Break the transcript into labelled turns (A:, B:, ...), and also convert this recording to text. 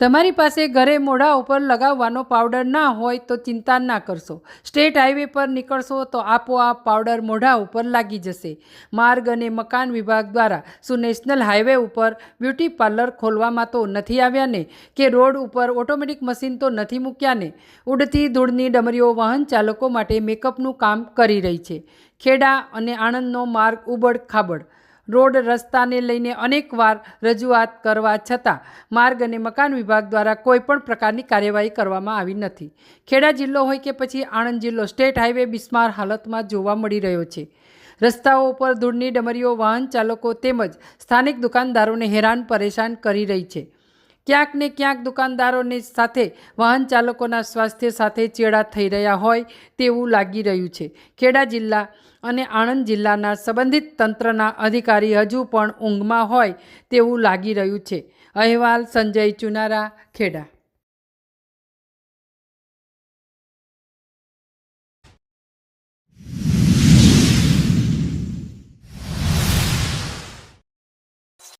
A: તમારી પાસે ઘરે મોઢા ઉપર લગાવવાનો પાવડર ના હોય તો ચિંતા ના કરશો. સ્ટેટ હાઈવે પર નીકળશો તો આપોઆપ પાવડર મોઢા ઉપર લાગી જશે. માર્ગ અને મકાન વિભાગ દ્વારા શું નેશનલ હાઈવે ઉપર બ્યુટી પાર્લર ખોલવામાં તો નથી આવ્યા ને? કે રોડ ઉપર ઓટોમેટિક મશીન તો નથી મૂક્યા ને? ઉડતી ધૂળની ડમરીઓ વાહન ચાલકો માટે મેકઅપનું કામ કરી રહી છે. ખેડા અને આણંદનો માર્ગ ઉબડ ખાબડ રોડ રસ્તાને લઈને અનેકવાર રજૂઆત કરવા છતાં માર્ગ અને મકાન વિભાગ દ્વારા કોઈપણ પ્રકારની કાર્યવાહી કરવામાં આવી નથી. ખેડા જિલ્લો હોય કે પછી આણંદ જિલ્લો, સ્ટેટ હાઈવે બિસ્માર હાલતમાં જોવા મળી રહ્યો છે. રસ્તાઓ ઉપર ધૂળની ડમરીઓ, વાહન ચાલકો તેમજ સ્થાનિક દુકાનદારોને હેરાન, પરેશાન કરી રહી છે. ક્યાંક ને ક્યાંક દુકાનદારોને સાથે, વાહન ચાલકોના સ્વાસ્થ્ય સાથે ચેડા થઈ રહ્યા હોય તેવું લાગી રહ્યું છે. ખેડા જિલ્લા અને આણંદ જિલ્લાના સંબંધિત તંત્રના અધિકારી હજુ પણ ઊંઘમાં હોય તેવું લાગી રહ્યું છે. અહેવાલ સંજય ચુનારા, ખેડા.